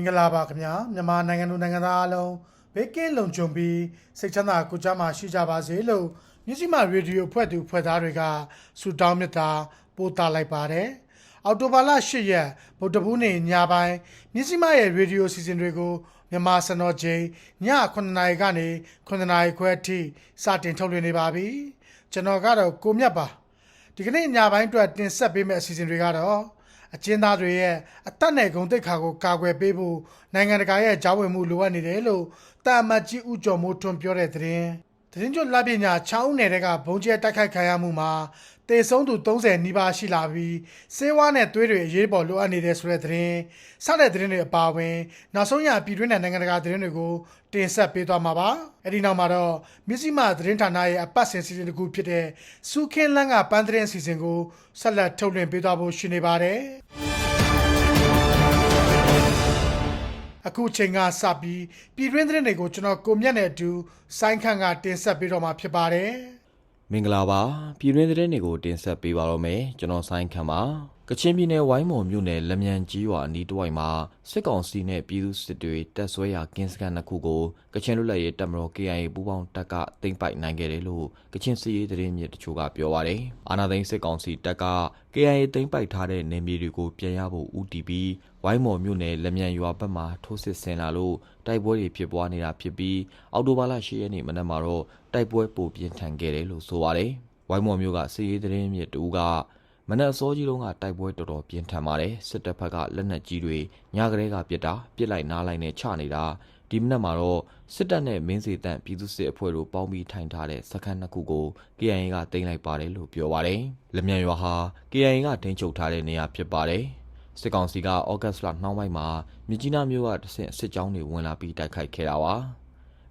င်္ဂလာပါခင်ဗျာမြန်မာနိုင်ငံသူနိုင်ငံသားအားလုံးဘေးကင်းလုံခြုံပြီးစိတ်ချမ်းသာကိုယ်ကျန်းမာရှိကြပါစေလို့မြစီမရေဒီယိုဖွဲ့သူဖွဲ့သားတွေကဆုတောင်းမေတ္တာပို့သလိုက်ပါတယ်အော်တိုဘာလ10ရက်ဗုဒ္ဓဘူးနေ့ညပိုင်းမြစီမရဲ့ရေဒီယိုစီစဉ်တွေကိုမြန်မာစံတော်ချိန်ည9:00နာရီကနေ9:00နာရီခွဲအထိစတင်ထုတ်လွှင့်နေပါပြီကျွန်တော်ကတော့ကိုမြတ်ပါဒီကနေ့ညပိုင်းအတွက်တင်ဆက်ပေးမယ့်အစီအစဉ်တွေကတော့ အကျဉ်းသားတွေရဲ့အသက်နဲ့ဂုဏ်သိက္ခာကိုကာကွယ်ပေးဖို့နိုင်ငံတကာရဲ့ကြားဝင်မှုလိုအပ်နေတယ်လို့တာမတ်ကြီးဦးကျော်မိုးထွန်းပြောတဲ့သတင်းသတင်းကျွတ်လက်ပညာ6ဦးနယ်တဲ့ကဘုံကျဲတိုက်ခိုက်ခံရမှုမှာ တေဆုံးသူ30နီးပါးရှိလာပြီးစေဝါနဲ့သွေးတွေအရေးပေါ်လိုအပ်နေတဲ့ဆိုတဲ့သတင်းစတဲ့သတင်းတွေအပါအဝင်နောက်ဆုံးရပြည်တွင်းနဲ့နိုင်ငံတကာသတင်းတွေကိုတင်ဆက်ပေးသွားမှာပါအဲ့ဒီနောက်မှာတော့မြစည်းမသတင်းဌာနရဲ့အပတ်စဉ်စီစဉ်တစ်ခုဖြစ်တဲ့စူခင်းလန်းကပန်းသတင်းအစီအစဉ်ကိုဆက်လက်ထုတ်လွှင့်ပေးသွားဖို့ရှိနေပါတယ်အခုချိန်ကစပြီးပြည်တွင်းသတင်းတွေကိုကျွန်တော်ကိုမြတ်နဲ့အတူဆိုင်းခန့်ကတင်ဆက်ပေးတော့မှာဖြစ်ပါတယ် မင်္ဂလာပါပြည်တွင်းသတင်းတွေကိုတင်ဆက်ပေးပါတော့မယ်ကျွန်တော်ဆိုင်းခမ်းပါကချင်ပြည်နယ်ဝိုင်းမော်မြို့နယ်လက်မြန်ကြီးရွာအနီးတစ်ဝိုက်မှာစစ်ကောင်စီနဲ့ပြည်သူစစ်တွေတပ်ဆွဲရာကင်းစခန်းတစ်ခုကိုကချင်လူလက်ရေးတပ်မတော် KIA ပူးပေါင်းတပ်ကတင်ပိုက်နိုင်ခဲ့တယ်လို့ကချင်စီရေးသတင်းမြစ်တချို့ကပြောပါတယ်အာနာသိန်းစစ်ကောင်စီတပ်က KIA တင်ပိုက်ထားတဲ့နေမြေတွေကိုပြန်ရဖို့ UTP ဝိုင်းမော်မြို့နယ်လက်မြန်ရွာဘက်မှာထိုးစစ်ဆင်လာလို့တိုက်ပွဲတွေဖြစ်ပွားနေတာဖြစ်ပြီးအော်တိုဘာလ10ရက်နေ့မနက်မှာတော့တိုက်ပွဲပိုပြင်းထန်ခဲ့တယ်လို့ဆိုပါတယ်ဝိုင်းမော်မြို့ကစီရေးသတင်းမြစ်တူကမနက်အစောကြီးတုန်းကတိုက်ပွဲတော်တော်ပြင်းထန်ပါတယ်စစ်တပ်ဘက်ကလက်နက်ကြီးတွေညကလေးကပစ်တာပစ်လိုက်နားလိုက်နဲ့ချနေတာဒီမနက်မှာတော့စစ်တပ်နဲ့မင်းစီတန့်ပြည်သူစစ်အဖွဲ့တို့ပေါင်းပြီးထိုင်ထားတဲ့စခန်းနှစ်ခုကို KIA ကတင်လိုက်ပါတယ်လို့ပြောပါတယ်လက်မြန်ရွာဟာ KIA ကထိန်းချုပ်ထားတဲ့နေရာဖြစ်ပါတယ် စစ်ကောင်စီကဩဂတ်စ်လနှောင်းပိုင်းမှာမြကြီးနားမြို့ကတဆင့်စစ်ကြောင်းတွေဝင်လာပြီးတိုက်ခိုက်ခဲ့တာပါ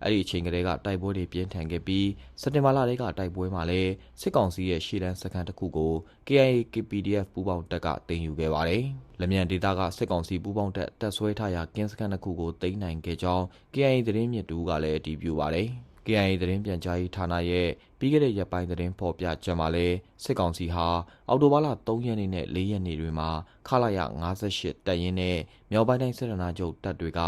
အဲ့ဒီအချိန်ကလေးကတိုက်ပွဲတွေပြင်းထန်ခဲ့ပြီးစက်တင်ဘာလတည်းကတိုက်ပွဲမှာလည်းစစ်ကောင်စီရဲ့ရှေ့တန်းစခန်းတစ်ခုကို KIA KPDF ပူးပေါင်းတပ်ကတင်ယူခဲ့ပါတယ်။လက်မြန်ဒေတာကစစ်ကောင်စီပူးပေါင်းတပ်တပ်ဆွဲထားရာကင်းစခန်းတစ်ခုကိုတင်နိုင်ခဲ့ကြောင်း KIA သတင်းမြစ်တူကလည်းအတည်ပြုပါတယ်။ KIA သတင်းပြန်ကြားရေးဌာနရဲ့ ပြီးခဲ့တဲ့ရက်ပိုင်းသတင်းဖော်ပြချက်မှာလည်းစစ်ကောင်စီဟာအော်တိုဘာလ3ရက်နေ့နဲ့4ရက်နေ့တွေမှာခလာရ58တပ်ရင်းနဲ့မြောက်ပိုင်းတိုင်းစစ်ဌာနချုပ်တပ်တွေက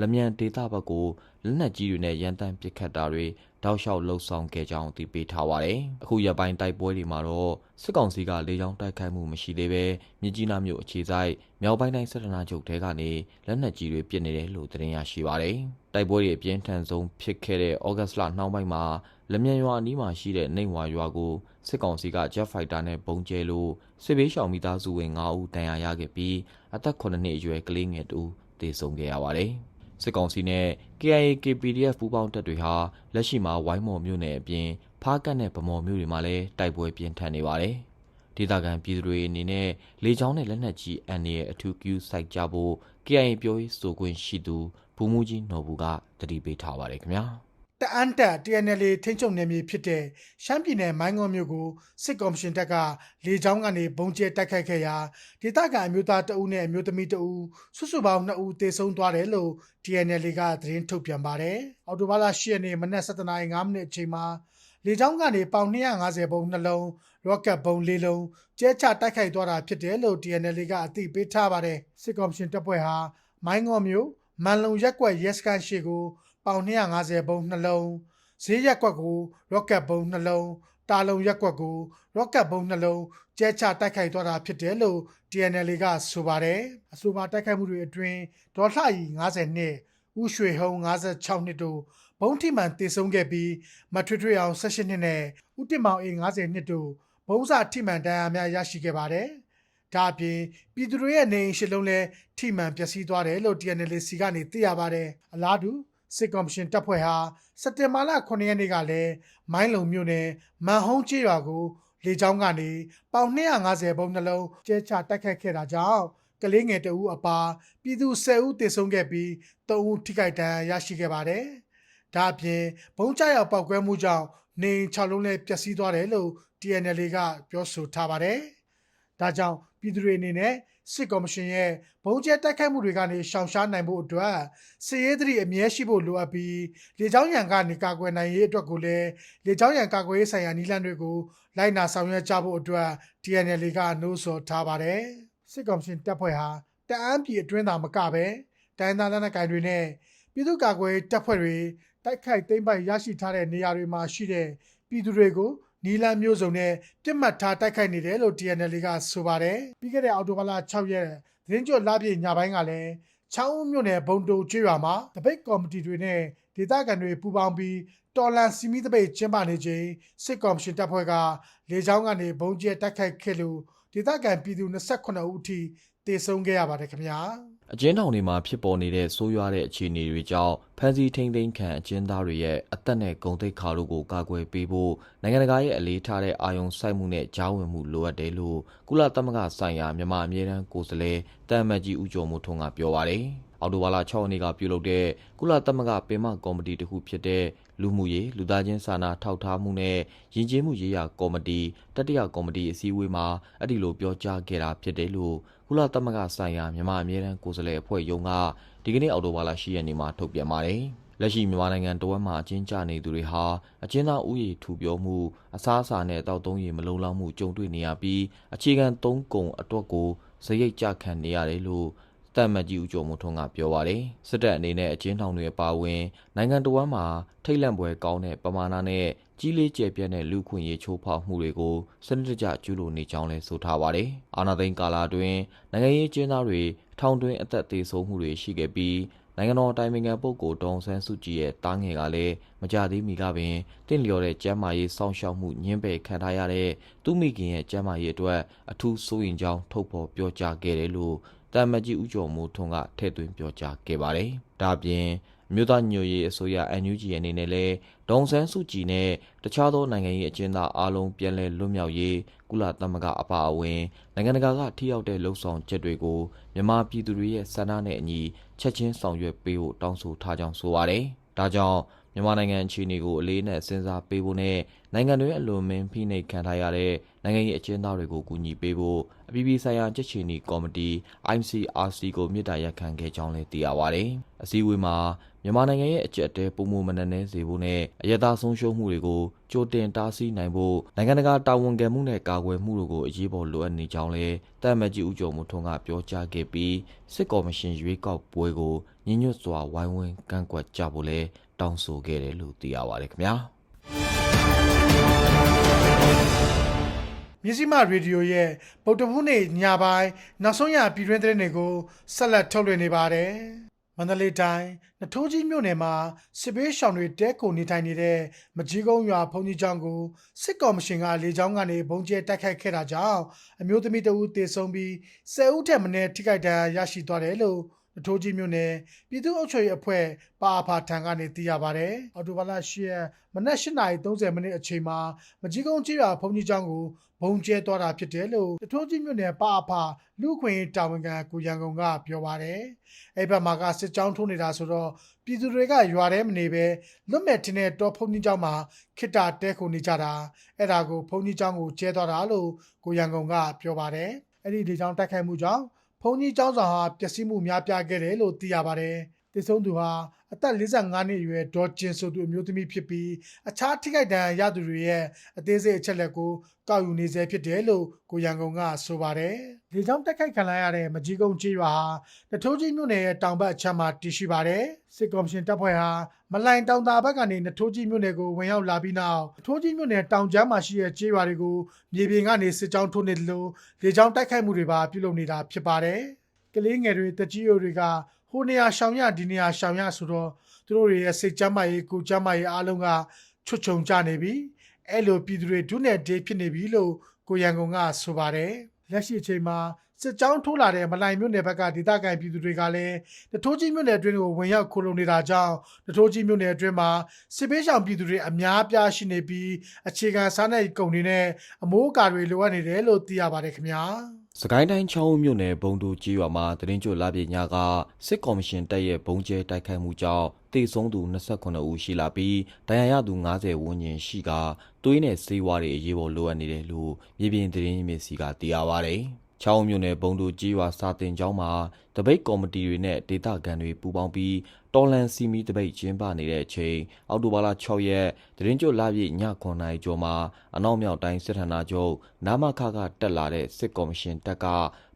လက်မြန်ဒေတာဘက်ကိုလက်နက်ကြီးတွေနဲ့ရန်တမ်းပစ်ခတ်တာတွေတောက်လျှောက်လှုပ်ဆောင်ခဲ့ကြောင်းသိပေးထားပါတယ်။အခုရက်ပိုင်းတိုက်ပွဲတွေမှာတော့စစ်ကောင်စီကလေကြောင်းတိုက်ခိုက်မှုမရှိသေးဘဲမြကြီးနားမြို့အခြေစိုက်မြောက်ပိုင်းတိုင်းစစ်ဌာနချုပ်တဲကနေလက်နက်ကြီးတွေပစ်နေတယ်လို့သတင်းရရှိပါတယ်။တိုက်ပွဲတွေအပြင်းထန်ဆုံးဖြစ်ခဲ့တဲ့ဩဂတ်စ်လနှောင်းပိုင်းမှာ လက်မြန်ရွာအနီးမှာရှိတဲ့နိုင်ဝါရွာကိုစစ်ကောင်စီက Jet Fighter နဲ့ပုံကျဲလို့စစ်ဘေးရှောင်မိသားစုဝင်9ဦးတန်ရာရခဲ့ပြီးအသက်9နှစ်အရွယ်ကလေးငယ်တူတေဆုံးခဲ့ရပါတယ်။စစ်ကောင်စီနဲ့ KIA KPDF ပူးပေါင်းတပ်တွေဟာလက်ရှိမှာဝိုင်းမော်မြို့နယ်အပြင်ဖားကတ်နဲ့ဗမော်မြို့တွေမှာလည်းတိုက်ပွဲပြင်းထန်နေပါတယ်။ဒေသခံပြည်သူတွေအနေနဲ့လေကြောင်းနဲ့လက်နက်ကြီးအန်ရဲ့အထူးကျူးစိုက်ကြဖို့ KIA ပြောရေးဆိုခွင့်ရှိသူဘူမူကြီးနော်ဘူးကတတိပေးထားပါတယ်ခင်ဗျာ။ တအန်တက် TNL ထိန်းချုပ်နယ်မြေဖြစ်တဲ့ရှမ်းပြည်နယ်မိုင်းငေါမြို့ကိုစစ်ကော်မရှင်တပ်ကလေကြောင်းကနေဘုံကျဲတိုက်ခိုက်ခဲ့ရာဒေသခံအမျိုးသားတအုပ်နဲ့အမျိုးသမီးတအုပ်စုစုပေါင်း2ဦးသေဆုံးသွားတယ်လို့ TNL ကသတင်းထုတ်ပြန်ပါတယ်။အော်တိုဘာလ10ရက်နေ့မနက်7:05မိနစ်အချိန်မှာလေကြောင်းကနေပေါင်250ဘုံနှလုံးရော့ကတ်ဘုံ၄လုံးကျဲချတိုက်ခိုက်သွားတာဖြစ်တယ်လို့ TNL ကအသိပေးထားပါတယ်။စစ်ကော်မရှင်တပ်ဖွဲ့ဟာမိုင်းငေါမြို့မန်လုံရက်ကွက်ရဲစခန်းရှိကို ပေါင်250ဘုံနှလုံးဈေးရက်ကွက်ကိုရော့ကတ်ဘုံနှလုံးတာလုံရက်ကွက်ကိုရော့ကတ်ဘုံနှလုံးကျဲချတိုက်ခိုက်သွားတာဖြစ်တယ်လို့ TNL ကဆိုပါတယ်အဆိုပါတိုက်ခိုက်မှုတွေအတွင်းဒေါ်လှရီ90နှစ်ဦးရွှေဟုံး56နှစ်တို့ဘုံထိမှန်တည်ဆုံခဲ့ပြီးမထွေထွေအောင်18နှစ်နဲ့ဦးတင်မောင်အေး90နှစ်တို့ဘုံစာထိမှန်ဒဏ်ရာများရရှိခဲ့ပါတယ်။ဒါအပြင်ပြည်သူတွေရဲ့နေအိမ်ရှစ်လုံးလည်းထိမှန်ပျက်စီးသွားတယ်လို့ TNL စီကနေသိရပါတယ်။အလားတူ စစ်ကော်မရှင်တပ်ဖွဲ့ဟာစက်တင်ဘာလ9ရက်နေ့ကလည်းမိုင်းလုံမြို့နယ်မန်ဟုံးကျေးရွာကိုလေကြောင်းကနေပေါင်250ဘုံနှလုံးကျဲချတိုက်ခတ်ခဲ့တာကြောင့်ကလေးငယ်တအူအပါပြည်သူ10ဦးသေဆုံးခဲ့ပြီး3ဦးထိခိုက်ဒဏ်ရာရရှိခဲ့ပါတယ်။ဒါအပြင်ဘုံကျရောက်ပောက်ကွဲမှုကြောင့်နေအိမ်6လုံးလည်းပျက်စီးသွားတယ်လို့ TNL ကပြောဆိုထားပါတယ်။ဒါကြောင့်ပြည်သူတွေအနေနဲ့ စစ်ကော်မရှင်ရဲ့ဘုံကျဲတိုက်ခိုက်မှုတွေကနေရှောင်ရှားနိုင်ဖို့အတွက်စစ်ရေးသတိအမြဲရှိဖို့လိုအပ်ပြီးလေကြောင်းရန်ကနေကာကွယ်နိုင်ရေးအတွက်ကိုလည်းလေကြောင်းရန်ကာကွယ်ရေးဆိုင်ရာနည်းလမ်းတွေကိုလိုက်နာဆောင်ရွက်ကြဖို့အတွက် TNL ကနှိုးဆော်ထားပါတယ်။စစ်ကော်မရှင်တပ်ဖွဲ့ဟာတအန်းပြည်အတွင်းသာမကပဲတိုင်းသားလက်နက်ကိုင်တွေနဲ့ပြည်သူ့ကာကွယ်ရေးတပ်ဖွဲ့တွေတိုက်ခိုက်သိမ်းပိုက်ရရှိထားတဲ့နေရာတွေမှာရှိတဲ့ပြည်သူတွေကို နီလန်မျိုးစုံနဲ့ပြစ်မှတ်ထားတိုက်ခိုက်နေတယ်လို့ TNL ကဆိုပါတယ်ပြီးခဲ့တဲ့အောက်တိုဘာလ6ရက်သတင်းကြွလပြည့်ညပိုင်းကလည်းချောင်းဦးမြို့နယ်ဘုံတိုကျွော်မှာတပိတ်ကော်မတီတွေနဲ့ဒေသခံတွေပူးပေါင်းပြီးတော်လန်စီမီတပိတ်ကျင်းပနေချိန်စစ်ကော်မရှင်တပ်ဖွဲ့ကလေကြောင်းကနေဘုံကျဲတိုက်ခိုက်ခဲ့လို့ဒေသခံပြည်သူ28ဦးအထိတေဆုံးခဲ့ရပါတယ်ခင်ဗျာ အကျဉ်းထောင်တွေမှာဖြစ်ပေါ်နေတဲ့ဆိုးရွားတဲ့အခြေအနေတွေကြောင့်ဖမ်းဆီးထိန်းသိမ်းခံအကျဉ်းသားတွေရဲ့အသက်နဲ့ဂုဏ်သိက္ခာတို့ကိုကာကွယ်ပေးဖို့နိုင်ငံတကာရဲ့အလေးထားတဲ့အာရုံစိုက်မှုနဲ့ကြားဝင်မှုလိုအပ်တယ်လို့ကုလသမဂ္ဂဆိုင်ရာမြန်မာအမြဲတမ်းကိုယ်စားလှယ်တမ်မတ်ကြီးဦးကျော်မိုးထွန်းကပြောပါတယ်။အောက်တိုဘာလ6ရက်နေ့ကပြုလုပ်တဲ့ကုလသမဂ္ဂပင်မကော်မတီတစ်ခုဖြစ်တဲ့ လူမှုရေးလူသားချင်းစာနာထောက်ထားမှုနဲ့ယဉ်ကျေးမှုရေးရာကော်မတီတတိယကော်မတီအစည်းအဝေးမှာအဲ့ဒီလိုပြောကြားခဲ့တာဖြစ်တယ်လို့ကုလသမဂ္ဂဆိုင်ရာမြန်မာအမြဲတမ်းကိုယ်စားလှယ်အဖွဲ့ရုံးကဒီကနေ့အောက်တိုဘာလ10ရက်နေ့မှာထုတ်ပြန်ပါတယ်။လက်ရှိမြန်မာနိုင်ငံတဝက်မှာအကျဉ်းချနေသူတွေဟာအကျဉ်းသားဥယျာဉ်ထူပြောမှုအစားအစာနဲ့တောက်သုံးရည်မလုံလောက်မှုကြုံတွေ့နေရပြီးအခြေခံသုံးကုန်အတွက်ကိုစရိတ်ကြခံနေရတယ်လို့ တမ်မတ်ကြီးဦးကျော်မိုးထွန်းကပြောပါတယ်စစ်တပ်အနေနဲ့အကျဉ်းထောင်တွေပါဝင် နိုင်ငံတော်ဝန်မှာထိတ်လန့်ပွဲကောင်းတဲ့ပမာဏနဲ့ကြီးလေးကျယ်ပြန့်တဲ့လူခွင့်ရေးချိုးဖောက်မှုတွေကိုစနစ်တကျကျူးလွန်နေကြောင်းလည်းဆိုထားပါတယ်အာဏာသိမ်းကာလအတွင်းနိုင်ငံရေးကျင်းသားတွေထောင်တွင်းအသက်သေးဆုံးမှုတွေရှိခဲ့ပြီးနိုင်ငံတော်တိုင်ပင်ခံပုဂ္ဂိုလ်ဒေါအောင်ဆန်းစုကြည်ရဲ့တားငယ်ကလည်းမကြသေးမီကပင်တင့်လျော်တဲ့ကျမ်းမာရေးစောင့်ရှောက်မှုညှင်းပယ်ခံထားရတဲ့သူမိခင်ရဲ့ကျမ်းမာရေးအတွက်အထူးစိုးရိမ်ကြောင်းထုတ်ဖော်ပြောကြားခဲ့တယ်လို့ တမ်မတ်ကြီးဦးကျော်မိုးထွန်းကထည့်သွင်းပြောကြားခဲ့ပါတယ်။ဒါ့အပြင်အမျိုးသားညွရေးအစိုးရ NUG အနေနဲ့လည်းဒေါန်ဆန်းစုကြည်နဲ့တခြားသောနိုင်ငံရေးအကျဉ်းသားအလုံးပြန်လည်လွတ်မြောက်ရေးကုလသမဂ္ဂအပါအဝင်နိုင်ငံတကာကထိရောက်တဲ့လှုံ့ဆော်ချက်တွေကိုမြန်မာပြည်သူတွေရဲ့ဆန္ဒနဲ့အညီချက်ချင်းဆောင်ရွက်ပေးဖို့တောင်းဆိုထားကြောင်းဆိုပါတယ်။ဒါကြောင့် မြန်မာနိုင်ငံအခြေအနေကိုအလေးနဲ့စဉ်းစားပေးဖို့နဲ့နိုင်ငံတွင်းအလွန်မင်းဖိနှိပ်ခံထားရတဲ့နိုင်ငံရေးအကျဉ်းသားတွေကိုကူညီပေးဖို့အပြည်ပြည်ဆိုင်ရာကြက်ချီနီကော်မတီ ICRC ကိုမြစ်တာရက်ခံခဲ့ကြောင်းလည်းသိရပါတယ်။အစည်းအဝေးမှာမြန်မာနိုင်ငံရဲ့အကြက်တဲပုံမှုမနက်နဲစေဖို့နဲ့အယက်သားဆုံးရှုံးမှုတွေကိုကြိုတင်တားဆီးနိုင်ဖို့နိုင်ငံတကာတာဝန်ခံမှုနဲ့ကာကွယ်မှုတို့ကိုအရေးပေါ်လိုအပ်နေကြောင်းလည်းတမ်မတ်ကြီးဦးကျော်မိုးထွန်းကပြောကြားခဲ့ပြီးစစ်ကော်မရှင်ရွေးကောက်ပွဲကိုညှဉ်းညွတ်စွာဝိုင်းဝန်းကန့်ကွက်ကြဖို့လည်း တောင်းဆိုခဲ့တယ်လို့သိရပါတယ်ခင်ဗျာ။မြစည်းမရေဒီယိုရဲ့ဗုဒ္ဓဘုနေ့ညပိုင်းနောက်ဆုံးရပြည်တွင်းသတင်းတွေကိုဆက်လက်ထုတ်လွှင့်နေပါတယ်။မန္တလေးတိုင်းနထိုးကြီးမြို့နယ်မှာစစ်ဘေးရှောင်တွေတဲကိုနေထိုင်နေတဲ့မကြီးကုန်းရွာဘုံကြီးကျောင်းကိုစစ်ကော်မရှင်ကလေကြောင်းကနေဘုံကျဲတိုက်ခိုက်ခဲ့တာကြောင့်အမျိုးသမီးတဦးသေဆုံးပြီး10ဦးထက်မနည်းထိခိုက်ဒဏ်ရာရရှိသွားတယ်လို့ နထိုးကြီးမြို့နယ်ပြည်သူ့အုပ်ချုပ်ရေးအဖွဲ့ပါအဖာထံကနေသိရပါတယ်။အော်တိုဘာလ10ရက်မနက်8:30မိနစ်အချိန်မှာမကြီးကုန်းကြီးရွာဘုံကြီးကျောင်းကိုဘုံကျဲသွားတာဖြစ်တယ်လို့နထိုးကြီးမြို့နယ်ပါအဖာလူခွင့်တာဝန်ခံကိုရန်ကုန်ကပြောပါတယ်။အဲ့ဘက်မှာကစစ်ကြောင်းထိုးနေတာဆိုတော့ပြည်သူတွေကရွာထဲမနေပဲလွတ်မဲ့တင်တဲ့တော်ဖုန်ကြီးကျောင်းမှာခိတ္တတဲခုနေကြတာအဲ့ဒါကိုဖုန်ကြီးကျောင်းကိုကျဲသွားတာလို့ကိုရန်ကုန်ကပြောပါတယ်။အဲ့ဒီဒီကျောင်းတိုက်ခိုက်မှုကြောင့် ဖုန်ကြီးကျောင်းဆောင်ဟာပျက်စီးမှုများပြားခဲ့တယ်လို့သိရပါတယ်။ တည်ဆုံးသူဟာအသက်45နှစ်အရွယ်ဒေါ်ကျင်ဆိုသူအမျိုးသမီးဖြစ်ပြီးအခြားထိခိုက်ဒဏ်ရာရသူတွေရဲ့အသေးစိတ်အချက်လက်ကိုကောက်ယူနေဆဲဖြစ်တယ်လို့ကိုရန်ကုန်ကဆိုပါတယ်။ဒီကြောင့်တက်ခိုက်ခံလိုက်ရတဲ့မကြီးကုန်းကြီးရွာဟာတထိုးကြီးမြို့နယ်ရဲ့တောင်ဘက်အချက်မှာတည်ရှိပါတယ်။စစ်ကော်မရှင်တပ်ဖွဲ့ဟာမလိုင်တောင်တာဘက်ကနေနထိုးကြီးမြို့နယ်ကိုဝင်ရောက်လာပြီးနောက်နထိုးကြီးမြို့နယ်တောင်ကျမ်းမှာရှိတဲ့ကျေးရွာတွေကိုမြေပြင်ကနေစစ်ကြောင်းထိုးနေတယ်လို့လေကြောင်းတိုက်ခိုက်မှုတွေပါပြုလုပ်နေတာဖြစ်ပါတယ်။ကလေးငယ်တွေတကြီးရိုတွေကဟို နေရာရှောင်ရဒီနေရာရှောင်ရဆိုတော့သူတို့တွေရဲ့စိတ်ကြမ်းမာရေးကိုကြမ်းမာရေးအားလုံးကချွတ်ချုံကြနေပြီအဲ့လိုပြည်သူတွေဒုနဲ့ဒေးဖြစ်နေပြီလို့ကိုရန်ကုန်ကဆိုပါတယ်လက်ရှိအချိန်မှာစစ်ကြောင်းထိုးလာတဲ့မလိုင်မြို့နယ်ဘက်ကဒေသခံပြည်သူတွေကလည်းတထိုးကြီးမြို့နယ်အတွင်းကိုဝင်ရောက်ခိုလုံနေတာကြောင့်တထိုးကြီးမြို့နယ်အတွင်းမှာစစ်ပေးဆောင်ပြည်သူတွေအများအပြားရှိနေပြီးအခြေခံစားနပ်ကုန်တွေနဲ့အမိုးအကာတွေလိုအပ်နေတယ်လို့သိရပါတယ်ခင်ဗျာ စကိုင်းတိုင်းချောင်းဦးမြို့နယ်ဘုံတူကြီးရွာမှာတရင်ကျွလာပြည်ညကစစ်ကော်မရှင်တပ်ရဲ့ဘုံကျဲတိုက်ခိုက်မှုကြောင့်တေဆုံးသူ29ဦးရှိလာပြီးဒဏ်ရာရသူ90ဝန်းကျင်ရှိကသွေးနဲ့ဆေးဝါးတွေအရေးပေါ်လိုအပ်နေတယ်လို့မြေပြင်သတင်းရင်းမြစ်စီကသိရပါဗျ။ချောင်းဦးမြို့နယ်ဘုံတူကြီးရွာစာတင်ကျောင်းမှာတပိတ်ကော်မတီတွေနဲ့ဒေသခံတွေပူးပေါင်းပြီး တော်လန်စီမီတပိတ်ကျင်းပနေတဲ့အချိန်အောက်တိုဘာလ6ရက်တရင်ကျွလာပြည်ည9နာရီကျော်မှာအနောက်မြောက်တိုင်းစစ်ဌာနချုပ်နာမခကတက်လာတဲ့စစ်ကော်မရှင်တပ်က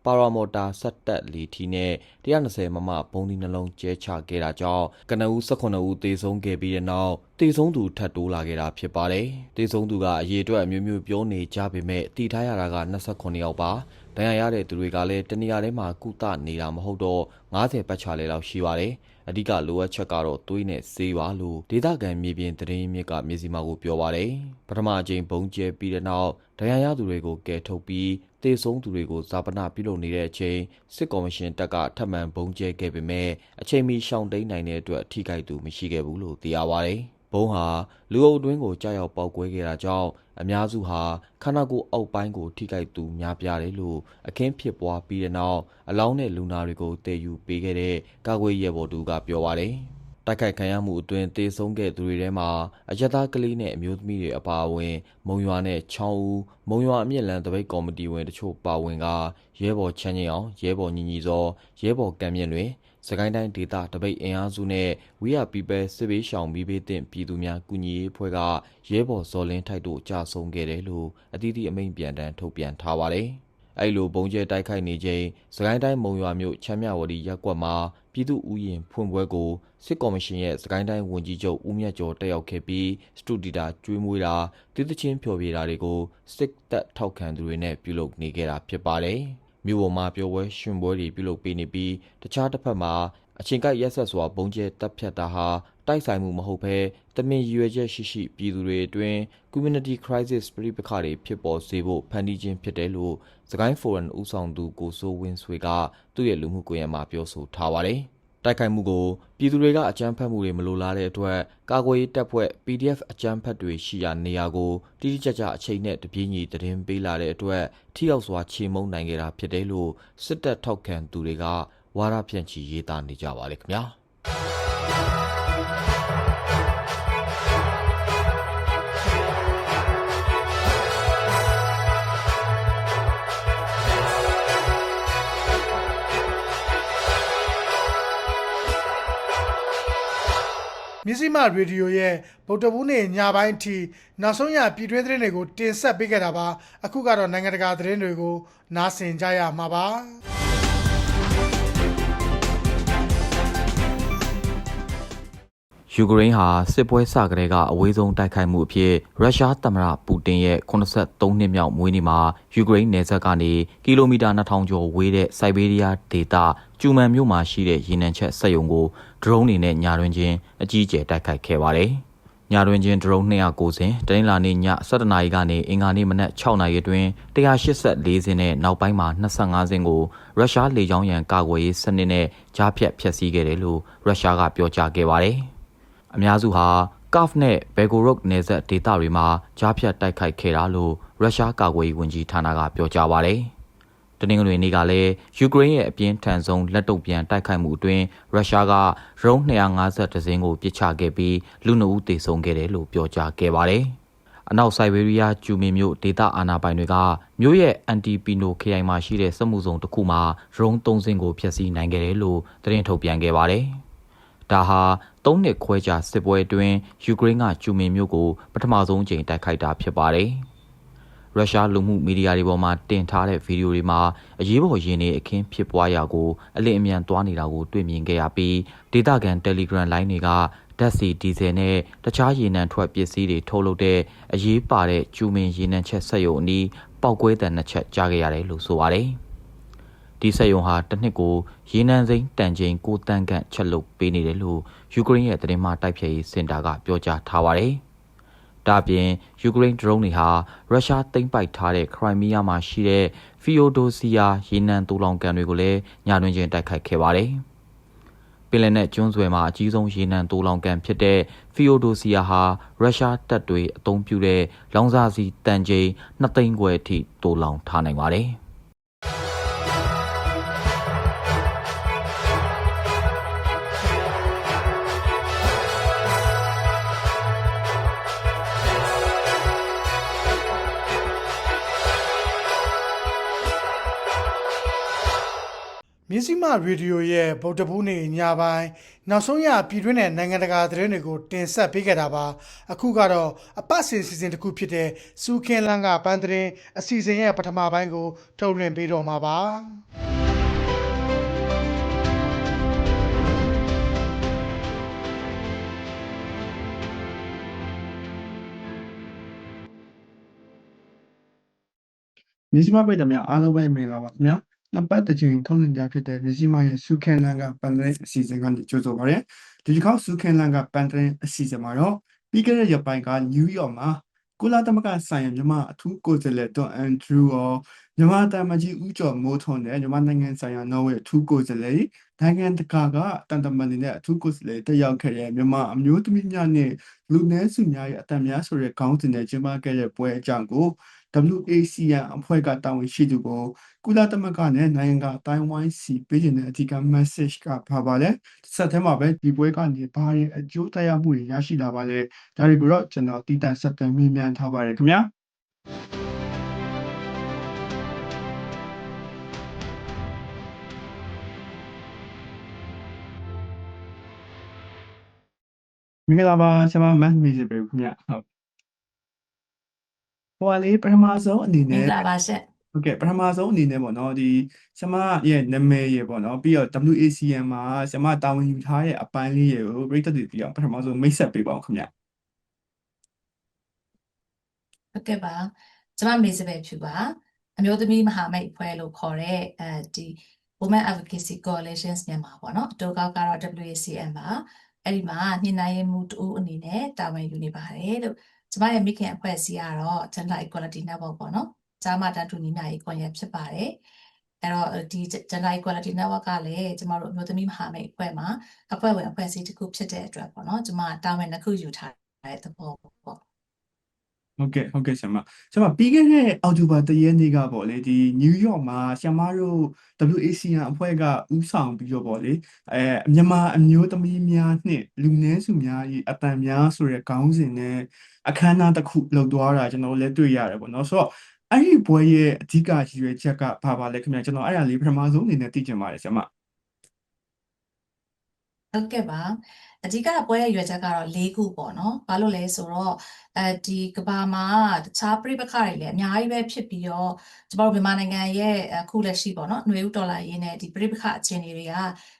ပါရာမော်တာဆက်တက်လီထီနဲ့120မမဘုံဒီနှလုံးကျဲချခဲ့တာကြောင့်ကနဦး18ဦးသေဆုံးခဲ့ပြီးတဲ့နောက်သေဆုံးသူထပ်တိုးလာခဲ့တာဖြစ်ပါတယ်။သေဆုံးသူကအရေးအတွက်အမျိုးမျိုးပြောနေကြပေမဲ့တည်ထားရတာက28ယောက်ပါ။ဒဏ်ရာရတဲ့သူတွေကလည်းတနေရာထဲမှာကုသနေတာမဟုတ်တော့90ပတ်ချာလဲလောက်ရှိပါတယ်။ အဓိကလိုအပ်ချက်ကတော့သွေးနဲ့ဆေးပါလို့ဒေသခံမြေပြင်သတင်းမြစ်ကမြေစီမာကိုပြောပါတယ်။ပထမအကြိမ်ဘုံကျဲပြီးတဲ့နောက်ဒဏ်ရာရသူတွေကိုကယ်ထုတ်ပြီးတေဆုံးသူတွေကိုဇာပနာပြုလုပ်နေတဲ့အချိန်စစ်ကော်မရှင်တပ်ကထပ်မံဘုံကျဲခဲ့ပေမဲ့အချိန်မီရှောင်တိန်နိုင်တဲ့အတွက်ထိခိုက်သူမရှိခဲ့ဘူးလို့သိရပါတယ်။ ဘုံဟာလူအုပ်တွင်းကိုကြားရောက်ပောက်ကွဲခဲ့တာကြောင့်အများစုဟာခန္ဓာကိုယ်အောက်ပိုင်းကိုထိခိုက်သူများပြားတယ်လို့အခင်းဖြစ်ပွားပြီးတဲ့နောက်အလောင်းနဲ့လူနာတွေကိုတည်ယူပေးခဲ့တဲ့ကာကွယ်ရေးဘော်တူကပြောပါတယ်။တိုက်ခိုက်ခံရမှုအတွင်းတေဆုံးခဲ့သူတွေထဲမှာအယက်သားကလေးနဲ့အမျိုးသမီးတွေအပါအဝင် မုံရွာနဲ့ချောင်းဦးမုံရွာအမြင့်လန်တပိတ်ကော်မတီဝင်တချို့ပါဝင်ကရဲဘော်ချမ်းချင်းအောင်ရဲဘော်ညီညီစောရဲဘော်ကံမြင့်လွင် စကိုင်းတိုင်းဒေသတပိတ်အင်အားစုနဲ့ We Are People စစ်ပေးရှောင်မိပေးတဲ့ပြည်သူများကုညီရေးအဖွဲ့ကရဲဘော်စော်လင်းထိုက်တို့ကြာဆုံးခဲ့တယ်လို့အသီးသီးအမိန့်ပြန်တမ်းထုတ်ပြန်ထားပါတယ်။အဲ့လိုဘုံကျဲတိုက်ခိုက်နေချိန်စကိုင်းတိုင်းမုံရွာမြို့ချမ်းမြဝတီရပ်ကွက်မှာပြည်သူဥယျာဉ်ဖွင့်ပွဲကိုစစ်ကော်မရှင်ရဲ့စကိုင်းတိုင်းဝန်ကြီးချုပ်ဦးမြတ်ကျော်တက်ရောက်ခဲ့ပြီးစတူဒီတာကျွေးမွေးတာတည်တချင်းဖျော်ဖြေတာတွေကိုစစ်တပ်ထောက်ခံသူတွေနဲ့ပြုလုပ်နေခဲ့တာဖြစ်ပါတယ်။ မြို့ပေါ်မှာပြောပွဲရှင်ပွဲတွေပြုလုပ်ပေးနေပြီးတခြားတစ်ဖက်မှာအချိန်ကိုက်ရက်ဆက်စွာဘုံကျဲတပ်ဖြတ်တာဟာတိုက်ဆိုင်မှုမဟုတ်ဘဲတမင်ရွယ်ချက်ရှိရှိပြည်သူတွေအတွင်း community crisis ပြိပခါတွေဖြစ်ပေါ်စေဖို့ဖန်တီးခြင်းဖြစ်တယ်လို့စကိုင်း forum ဦးဆောင်သူကိုစိုးဝင်းဆွေကသူ့ရဲ့လူမှုကွန်ရက်မှာပြောဆိုထားပါတယ်။ တိုက်ခိုက်မှုကို ပြည်သူတွေက အကြမ်းဖက်မှုတွေ မလိုလားတဲ့အတွက် ကာကွယ်ရေးတပ်ဖွဲ့ PDF အကြမ်းဖက်တွေရှိရာနေရာကို တိတိကျကျ အချိန်နဲ့တပြေးညီ သတင်းပေးလာတဲ့အတွက် ထိရောက်စွာ ချေမှုန်းနိုင်ခဲ့တာဖြစ်တယ်လို့ စစ်တပ်ထောက်ခံသူတွေက ဝါရဖြန့်ချီ ရေးသားနေကြပါလေခင်ဗျာ။ မြစည်းမရေဒီယိုရဲ့ဗုဒ္ဓဘူးနေ့ညပိုင်းအထိနောက်ဆုံးရပြည်တွင်းသတင်းတွေကိုတင်ဆက်ပေးခဲ့တာပါအခုကတော့နိုင်ငံတကာသတင်းတွေကိုနားဆင်ကြရမှာပါ ယူကရိန်းဟာစစ်ပွဲစကတဲ့ကအဝေးဆုံးတိုက်ခိုက်မှုအဖြစ်ရုရှားသမ္မတပူတင်ရဲ့83နှစ်မြောက်မွေးနေ့မှာယူကရိန်းနယ်စပ်ကနေကီလိုမီတာ2000ကျော်ဝေးတဲ့စိုက်ဘေးရီးယားဒေသကျူမန်မြို့မှာရှိတဲ့ရေနံချက်စက်ရုံကိုဒရုန်းတွေနဲ့ညာတွင်ချင်းအကြီးအကျယ်တိုက်ခိုက်ခဲ့ပါတယ်။ညာတွင်ချင်းဒရုန်း290စင်တနင်္လာနေ့ည7:00နာရီကနေအင်္ဂါနေ့မနက်6:00နာရီအတွင်း184စင်နဲ့နောက်ပိုင်းမှာ25စင်ကိုရုရှားလေကြောင်းရန်ကာကွယ်ရေးစနစ်နဲ့ကြားဖြတ်ဖျက်ဆီးခဲ့တယ်လို့ရုရှားကပြောကြားခဲ့ပါတယ်။ အများစုဟာကာ့ဖ်နဲ့ဘယ်ဂိုရုတ်နယ်စပ်ဒေသတွေမှာကြားဖြတ်တိုက်ခိုက်ခဲ့တာလို့ရုရှားကာကွယ်ရေးဝန်ကြီးဌာနကပြောကြားပါရယ်။တနင်္ဂနွေနေ့ကလည်းယူကရိန်းရဲ့အပြင်းထန်ဆုံးလက်တုပ်ပြန်တိုက်ခိုက်မှုအတွင်းရုရှားကရုံး250စင်းကိုပစ်ချခဲ့ပြီးလူနှုတ်သေဆုံးခဲ့တယ်လို့ပြောကြားခဲ့ပါတယ်။အနောက်ဆိုင်ဘေးရီးယားဂျူမင်မြို့ဒေသအာဏာပိုင်တွေကမြို့ရဲ့အန်တီပီနိုခရိုင်မှာရှိတဲ့စက်မှုဇုံတစ်ခုမှာရုံး3စင်းကိုဖျက်ဆီးနိုင်ခဲ့တယ်လို့သတင်းထုတ်ပြန်ခဲ့ပါတယ်။ဒါဟာ ၃နှစ်ခွဲကြာစစ်ပွဲအတွင်းယူကရိန်းကကျူမင်မြို့ကိုပထမဆုံးချိန်တိုက်ခိုက်တာဖြစ်ပါတယ်။ရုရှားလူမှုမီဒီယာတွေပေါ်မှာတင်ထားတဲ့ဗီဒီယိုတွေမှာအရေးပေါ်ရင်းနေအခင်းဖြစ်ပွားရာကိုအလင်းအမြန်သွားနေတာကိုတွေ့မြင်ခဲ့ရပြီးဒေတာကန် Telegram လိုင်းတွေကဓာတ်ဆီဒီဇယ်နဲ့တခြားရေနံထွက်ပစ္စည်းတွေထုတ်လုပ်တဲ့အရေးပါတဲ့ကျူမင်ရေနံချက်စက်ရုံအနီးပောက်ကွဲတဲ့နှစ်ချက်ကြားခဲ့ရတယ်လို့ဆိုပါတယ်။ ဒီစက်ရုံဟာတစ်နှစ်ကိုရေနံစိမ်းတန်ချိန်6တန်းခန့်ချက်လုပ်ပေးနေတယ်လို့ယူကရိန်းရဲ့သတင်းမှတိုက်ဖြည့်ရေးစင်တာကပြောကြားထားပါတယ်။တဒါ့အပြင်ယူကရိန်းဒရုန်းတွေဟာရုရှားသိမ်းပိုက်ထားတဲ့ခရိုင်မီးယားမှာရှိတဲ့ဖီယိုဒိုစီယာရေနံတူလောင်ကန်တွေကိုလည်းညတွင်ချင်းတိုက်ခိုက်ခဲ့ပါတယ်ပင်လယ်နက်ကျွန်းဆွယ်မှာအကြီးဆုံးရေနံတူလောင်ကန်ဖြစ်တဲ့ဖီယိုဒိုစီယာဟာရုရှားတပ်တွေအုံပြုတဲ့လောင်စာစီတန်ချိန်2သိန်းခွဲအထိတူလောင်ထားနိုင်ပါတယ်။ မြစည်းမရေဒီယိုရဲ့ဗုဒ္ဓဘူးနေ့ညပိုင်းနောက်ဆုံးရပြည်တွင်းနဲ့နိုင်ငံတကာသတင်းတွေကိုတင်ဆက်ပေးခဲ့တာပါအခုကတော့အပတ်စဉ်စီစဉ်တစ်ခုဖြစ်တဲ့စူကင်လန်ကပန်းသတင်းအစီအစဉ်ရဲ့ပထမပိုင်းကိုထုတ်လွှင့်ပေးတော့မှာပါမြစီမပိတ်တယ်များအားလုံးပဲမင်္ဂလာပါခင်ဗျာ နှစ်ပတ်တစ်ချိန်ထုံးစံကြဖြစ်တဲ့မြစီမရဲ့စုခဲလန်ကပန်တရင်အစီအစဉ်ကနေကြိုဆိုပါရစေဒီတစ်ခေါက်စုခဲလန်ကပန်တရင်အစီအစဉ်မှာတော့ပြီးခဲ့တဲ့ရက်ပိုင်းကနယူးယောက်မှာကုလသမဂ္ဂဆိုင်ရာမြန်မာအထူးကိုယ်စားလှယ်တွန်အန်ဒရူရောမြန်မာတာမကြီးဦးကျော်မိုးထွန်းနဲ့မြန်မာနိုင်ငံဆိုင်ရာနော်ဝေအထူးကိုယ်စားလှယ်နိုင်ငံတကာကတန်တမန်တွေနဲ့အထူးကိုယ်စားလှယ်တက်ရောက်ခဲ့တဲ့မြန်မာအမျိုးသမီးများနဲ့လူနည်းစုများရဲ့အတံများဆိုတဲ့ခေါင်းစဉ်နဲ့ကျင်းပခဲ့တဲ့ပွဲအကြောင်းကို WACN အဖွဲ့ကတာဝန်ရှိသူကိုကုလသမဂ္ဂနဲ့နိုင်ငံကအတိုင်းဝိုင်းစီပေးခြင်းတဲ့အဓိက message ကပါပါလဲဆက်ထဲမှာပဲဒီပွဲကနေဘာရင်အကျိုးသက်ရောက်မှုတွေရရှိလာပါလဲဒါတွေကိုတော့ကျွန်တော်တည်တံဆက်သွယ်မေးမြန်းထားပါတယ်ခင်ဗျာမင်္ဂလာပါကျွန်မမတ်မီစီပဲခင်ဗျာဟုတ် ဟိုကလေးပထမဆုံးအနေမင်္ဂနဲ့ လာပါရှင့်ဟုတ်ကဲ့ပထမဆုံးအနေနဲ့ပေါ့နော်ဒီဆမရဲ့နာမည်ရေပေါ့နော်ပြီးတော့ WACN မှာဆမတာဝန်ယူထားတဲ့အပိုင်းလေးရေကိုပြည်သက်တွေပြီးအောင်ပထမဆုံးမိတ်ဆက်ပေးပါအောင်ခင်ဗျဟုတ်ကဲ့ပါကျွန်မမေစပယ်ဖြူပါအမျိုးသမီးမဟာမိတ်အဖွဲ့လို့ခေါ်တဲ့အဲဒီ Women Advocacy Coalitions မြန်မာပေါ့နော်အတူကောက်ကတော့ WACN ပါအဲ့ဒီမှာညှိနှိုင်းရေးမှုတူအနေနဲ့တာဝန်ယူနေပါတယ်လို့ ကျွန်မရဲ့မိခင်အဖွဲ့အစည်းကတော့ Gender Equality Network ပေါ့နော်ဂျာမတန်တူညီမျှရေးကွန်ရက်ဖြစ်ပါတယ်အဲ့တော့ဒီ Gender Equality Network ကလည်းကျမတို့အမျိုးသမီးမဟာမိတ်အဖွဲ့မှာအဖွဲ့ဝင်အဖွဲ့အစည်းတစ်ခုဖြစ်တဲ့အတွက်ပေါ့နော်ကျမတာဝန်တစ်ခုယူထားတဲ့သဘောပေါ့ ဟုတ်ကဲ့ဟုတ်ကဲ့ဆမဆမပြီးခဲ့တဲ့အောက်တိုဘာ၁ရက်နေ့ကပေါ့လေဒီနယူးယောက်မှာဆမတို့ WACN အဖွဲ့ကဥဆောင်ပြီးတော့ပေါ့လေအဲမြန်မာအမျိုးသမီးများနှင့်လူနည်းစုများ၏အတန်များဆိုတဲ့ခေါင်းစဉ်နဲ့အခမ်းအနားတစ်ခုလုပ်သွားတာကျွန်တော်တို့လည်းတွေ့ရတယ်ပေါ့နော်ဆိုတော့အဲ့ဒီဘွဲရဲ့အဓိကရည်ရွယ်ချက်ကဘာပါလဲခင်ဗျကျွန်တော်အဲ့ဒါလေးပထမဆုံးအနေနဲ့သိချင်ပါတယ်ဆမဟုတ်ကဲ့ပါအဓိကပွဲရဲ့ရွယ်ချက်ကတော့၄ခုပေါ့နော်ဘာလို့လဲဆိုတော့အဲဒီကဘာမှာတခြားပြိပခါတွေလည်းအများကြီးပဲဖြစ်ပြီးတော့ကျမတို့မြန်မာနိုင်ငံရဲ့အခုလက်ရှိပေါ့နော်ຫນွေဥဒေါ်လာရင်းနဲ့ဒီပြိပခအခြေအနေတွေက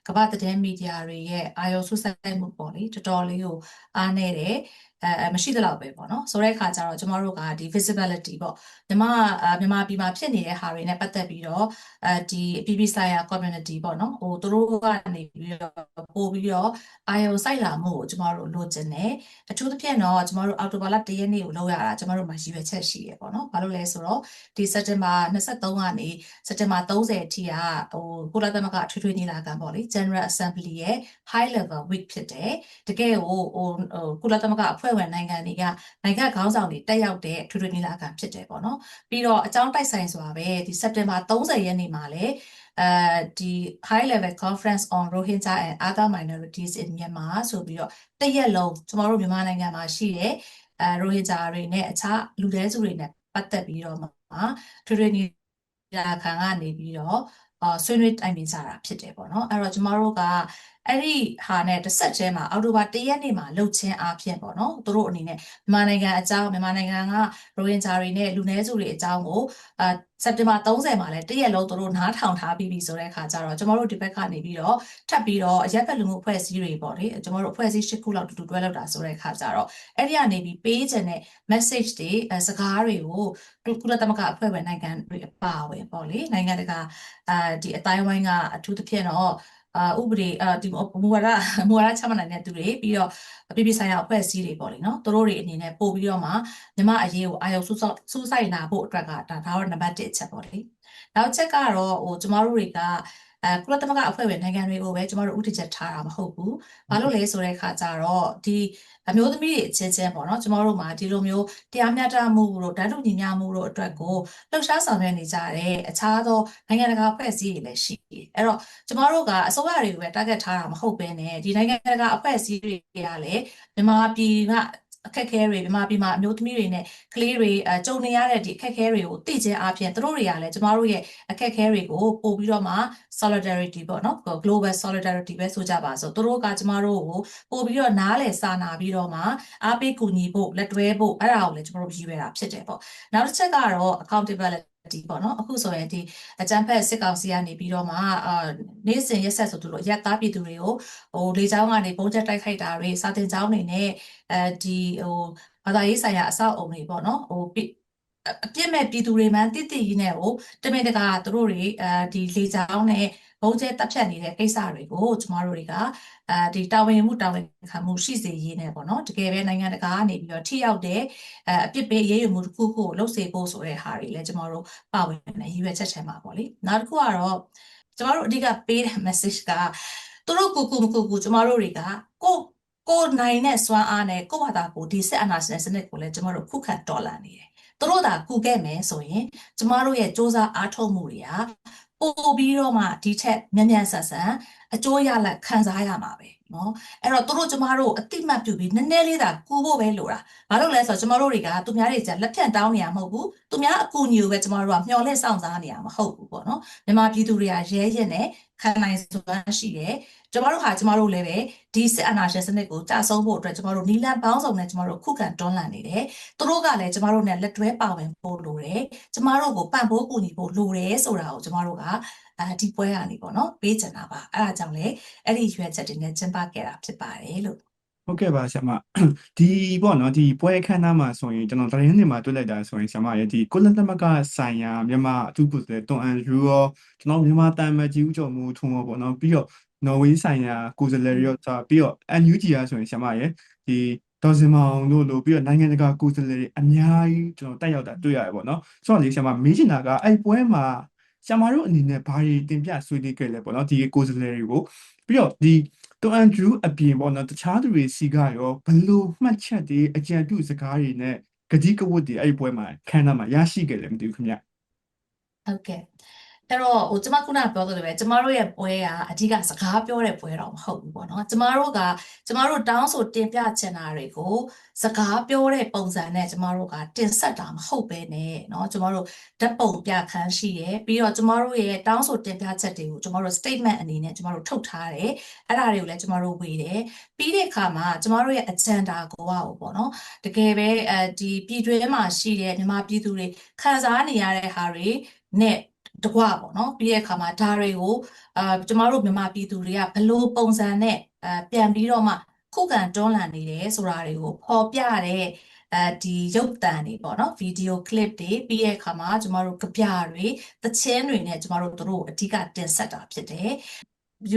ကမ္ဘာသတင်းမီဒီယာတွေရဲ့အာရုံစူးစိုက်မှုပေါ့လေတော်တော်လေးကိုအားနည်းတယ်အဲအဲမရှိသလောက်ပဲပေါ့နော်ဆိုတဲ့အခါကျတော့ကျမတို့ကဒီ visibility ပေါ့မြန်မာအာမြန်မာပြည်မှာဖြစ်နေတဲ့ဟာတွေနဲ့ပတ်သက်ပြီးတော့အဲဒီအပြည်ပြည်ဆိုင်ရာ community ပေါ့နော်ဟိုသူတို့ကနေပြီးတော့ပို့ပြီးတော့အာရုံစိုက်လာမှုကိုကျမတို့လိုချင်တယ်အထူးသဖြင့်တော့ကျမတို့အောက်တိုဘာလ၁ရက်နေ့ကိုလောက်ရတာကျမတို့မှာရည်ရွယ်ချက်ရှိရပေါ့နော်ဘာလို့လဲဆိုတော့ဒီစက်တင်ဘာ23ကနေစက်တင်ဘာ30အထိကဟိုကုလသမဂ္ဂအထွေထွေညီလာခံပေါ့လေ General Assembly ရဲ့ High Level Week ဖြစ်တယ်တကယ်ကိုဟိုဟိုကုလသမဂ္ဂအဖွဲ့ဝင်နိုင်ငံတွေကနိုင်ငံခေါင်းဆောင်တွေတက်ရောက်တဲ့ထွေထွေညီလာခံဖြစ်တယ်ပေါ့နော်ပြီးတော့အကြောင်းတိုက်ဆိုင်စွာပဲဒီစက်တင်ဘာ30ရက်နေ့မှာလည်း အဲဒီ high level conference on Rohingya and other minorities in Myanmar ဆိုပြီးတော့တရက်လုံးကျမတို့မြန်မာနိုင်ငံမှာရှိတဲ့အဲ Rohingya တွေနဲ့အခြားလူနည်းစုတွေနဲ့ပတ်သက်ပြီးတော့မှထွေထွေညီလာခံကနေပြီးတော့အာဆွေးနွေးတိုင်ပင်ကြတာဖြစ်တယ်ပေါ့နော်အဲ့တော့ကျမတို့က အဲ့ဒီဟာနဲ့တစ်ဆက်တည်းမှာအောက်တိုဘာ၁ရက်နေ့မှာလှုပ်ချင်းအားဖြင့်ပေါ့နော်သူတို့အနေနဲ့မြန်မာနိုင်ငံအကြောင်းမြန်မာနိုင်ငံကရိုဟင်ဂျာတွေနဲ့လူနည်းစုတွေအကြောင်းကိုအာစက်တင်ဘာ30မှာလဲတရက်လုံးသူတို့နားထောင်ထားပြီးပြီဆိုတဲ့အခါကျတော့ကျမတို့ဒီဘက်ကနေပြီးတော့ထပ်ပြီးတော့အရက်ဘက်လူမှုအဖွဲ့အစည်းတွေပေါ့လေကျမတို့အဖွဲ့အစည်း၈ခုလောက်တူတူတွဲလောက်တာဆိုတဲ့အခါကျတော့အဲ့ဒီကနေပြီးပေးချင်တဲ့ message တွေအဲစကားတွေကိုကုလသမဂ္ဂအဖွဲ့ဝင်နိုင်ငံတွေအပါအဝင်ပေါ့လေနိုင်ငံတကာအာဒီအတိုင်းဝိုင်းကအထူးသဖြင့်တော့အာ ဥပဒေအာဒီမူဝါဒမူဝါဒချမှတ်နိုင်တဲ့သူတွေပြီးတော့ပြည်ပြည်ဆိုင်ရာအဖွဲ့အစည်းတွေပေါ့လေနော်သူတို့တွေအနေနဲ့ပို့ပြီးတော့မှမြမအရေးကိုအာရုံစူးစိုက်စူးစိုက်လာဖို့အတွက်ကဒါဒါတော့နံပါတ်1အချက်ပေါ့လေနောက်ချက်ကတော့ဟိုကျမတို့တွေက အဲကုလသမဂ္ဂအဖွဲ့ဝင်နိုင်ငံတွေကိုပဲကျမတို့ဥတီချက်ထားတာမဟုတ်ဘူး။ဘာလို့လဲဆိုတဲ့အခါကျတော့ဒီအမျိုးသမီးတွေအချင်းချင်းပေါ့နော်ကျမတို့မှာဒီလိုမျိုးတရားမျှတမှုတို့ဓာတ်တူညီမျှမှုတို့အတွက်ကိုလှုပ်ရှားဆောင်ရွက်နေကြတဲ့အခြားသောနိုင်ငံတကာအဖွဲ့အစည်းတွေလည်းရှိတယ်။အဲ့တော့ကျမတို့ကအစိုးရတွေကိုပဲ target ထားတာမဟုတ်ဘဲနဲ့ဒီနိုင်ငံတကာအဖွဲ့အစည်းတွေကလည်းမြန်မာပြည်က အခက်အခဲတွေမြန်မာပြည်မှာအမျိုးသမီးတွေနဲ့ကလေးတွေအကြုံနေရတဲ့ဒီအခက်အခဲတွေကိုသိချင်အားဖြင့်သူတို့တွေကလည်းကျမတို့ရဲ့အခက်အခဲတွေကိုပို့ပြီးတော့မှ solidarity ပေါ့နော် global solidarity ပဲဆိုကြပါစို့သူတို့ကကျမတို့ကိုပို့ပြီးတော့နားလည်စာနာပြီးတော့မှအားပေးကူညီဖို့လက်တွဲဖို့အဲ့ဒါကိုလည်းကျမတို့ရည်ရွယ်တာဖြစ်တယ်ပေါ့နောက်တစ်ချက်ကတော့ accountability ပေါ့နော်အခုဆိုရင်ဒီအကြံဖက်စစ်ကောင်စီကနေပြီးတော့မှအာနေ့စဉ်ရက်ဆက်ဆိုသူတို့ရက်သားပြည်သူတွေကိုဟိုလေကြောင်းကနေပုံချက်တိုက်ခိုက်တာတွေစာတင်ကြောင်းတွေနဲ့အဲဒီဟိုဘာသာရေးဆိုင်ရာအဆောက်အုံတွေပေါ့နော်ဟိုပြအပြစ်မဲ့ပြည်သူတွေမှန်တိတိကြီးနဲ့ဟိုတမင်တကာသူတို့တွေအဲဒီလေကြောင်းနဲ့ ဘုံကျဲတပ်ဖြတ်နေတဲ့ကိစ္စတွေကိုကျမတို့တွေကအဲဒီတာဝန်မှုတာဝန်ခံမှုရှိစေရေးနဲ့ပေါ့နော်တကယ်ပဲနိုင်ငံတကာကနေပြီးတော့ထိရောက်တဲ့အအပြစ်ပေးရေးယူမှုတစ်ခုခုကိုလုပ်စေဖို့ဆိုတဲ့ဟာတွေလည်းကျမတို့ပါဝင်နေရည်ရွယ်ချက်ချင်ပါပေါ့လေနောက်တစ်ခုကတော့ကျမတို့အဓိကပေးတဲ့ message ကသူတို့ကူကူမကူကူကျမတို့တွေကကိုကိုနိုင်တဲ့စွမ်းအားနဲ့ကိုယ့်ဘာသာကိုဒီစစ်အာဏာရှင်စနစ်ကိုလည်းကျမတို့ခုခံတော်လှန်နေတယ်သူတို့သာကူခဲ့မယ်ဆိုရင်ကျမတို့ရဲ့စ조사အားထုတ်မှုတွေက ပို့ပြီးတော့မှဒီထက်မြန်မြန်ဆန်ဆန်အကျိုးရလဒ်ခံစားရမှာပဲ နော်အဲ့တော့တို့ကျမတို့အတိမတ်ပြုပြီးနည်းနည်းလေးသာကူဖို့ပဲလိုတာဘာလို့လဲဆိုတော့ကျမတို့တွေကသူများတွေကြလက်ဖြန့်တောင်းနေရမဟုတ်ဘူးသူများအကူအညီကိုပဲကျမတို့ကမျှော်လင့်စောင့်စားနေရမဟုတ်ဘူးပေါ့နော်မြန်မာပြည်သူတွေကရဲရက်နဲ့ခံနိုင်စွမ်းရှိတယ်ကျမတို့ဟာကျမတို့လည်းပဲဒီစစ်အာဏာရှင်စနစ်ကိုကြာဆုံးဖို့အတွက်ကျမတို့နီလန်ပေါင်းစုံနဲ့ကျမတို့ခုခံတွန်းလှန်နေတယ်။သူတို့ကလည်းကျမတို့နဲ့လက်တွဲပါဝင်ဖို့လိုတယ်။ကျမတို့ကိုပံ့ပိုးကူညီဖို့လိုတယ်ဆိုတာကိုကျမတို့ကအဲဒီပွဲကနေပေါ့နော်ပေးချင်တာပါ။အဲဒါကြောင့်လည်းအဲ့ဒီရွေးချက်တွေနဲ့ကျင်းပခဲ့တာဖြစ်ပါတယ်လို့ဟုတ်ကဲ့ပါဆရာမဒီပေါ့နော်ဒီပွဲအခမ်းအနားမှာဆိုရင်ကျွန်တော်သတင်းတွေမှာတွေ့လိုက်တာဆိုရင်ဆရာမရဲ့ဒီကုလသမဂ္ဂဆိုင်ရာမြန်မာအထူးကိုယ်စားလှယ်တွန်အန်ဒရူရောကျွန်တော်မြန်မာတန်မကြီးဦးကျော်မိုးထွန်းရောပေါ့နော်ပြီးတော့နော်ဝေးဆိုင်ရာကိုယ်စားလှယ်ရောဆိုပြီးတော့ NUG ရဆိုရင်ဆရာမရဲ့ဒီဒေါ်စင်မောင်တို့လိုပြီးတော့နိုင်ငံတကာကိုယ်စားလှယ်တွေအများကြီးကျွန်တော်တက်ရောက်တာတွေ့ရတယ်ပေါ့နော်ဆိုတော့လေဆရာမမေးချင်တာကအဲ့ပွဲမှာဆရာမတို့အနေနဲ့ဘာတွေတင်ပြဆွေးနွေးခဲ့လဲပေါ့နော်ဒီကိုယ်စားလှယ်တွေကိုပြီးတော့ဒီ တော့အန်ဒရူးအပြင်ပေါ့နော်တခြားသူတွေစီကရောဘလို့မှတ်ချက်တွေအကြံပြုစကားတွေနဲ့ကတိကဝတ်တွေအဲ့ဒီပွဲမှာခန်းနာမှာရရှိခဲ့တယ်မသိဘူးခင်ဗျဟုတ်ကဲ့ အဲ့တော့ဟိုကျမခုနပြောသလိုပဲကျမတို့ရဲ့ပွဲကအဓိကစကားပြောတဲ့ပွဲတော့မဟုတ်ဘူးပေါ့နော်ကျမတို့ကကျမတို့တောင်းဆိုတင်ပြချင်တာတွေကိုစကားပြောတဲ့ပုံစံနဲ့ကျမတို့ကတင်ဆက်တာမဟုတ်ပဲနဲ့เนาะကျမတို့ဓာတ်ပုံပြခန်းရှိတယ်ပြီးတော့ကျမတို့ရဲ့တောင်းဆိုတင်ပြချက်တွေကိုကျမတို့ statement အနေနဲ့ကျမတို့ထုတ်ထားတယ်အဲ့ဒါတွေကိုလည်းကျမတို့ဝေတယ်ပြီးတဲ့အခါမှာကျမတို့ရဲ့ agenda ကိုပေါ့နော်တကယ်ပဲအဲဒီပြည်တွင်းမှာရှိတဲ့မြန်မာပြည်သူတွေခံစားနေရတဲ့ဟာတွေနဲ့ တကွပေါ့နော်ပြီးတဲ့အခါမှာဒါတွေကိုအာကျမတို့မြန်မာပြည်သူတွေကဘယ်လိုပုံစံနဲ့အဲပြန်ပြီးတော့မှခုခံတွန်းလှန်နေတယ်ဆိုတာတွေကိုပေါ်ပြတဲ့အဲဒီရုပ်သံတွေပေါ့နော်ဗီဒီယိုကလစ်တွေပြီးတဲ့အခါမှာကျမတို့ကြပြတွေသချင်းတွေနဲ့ကျမတို့တို့အဓိကတင်ဆက်တာဖြစ်တယ်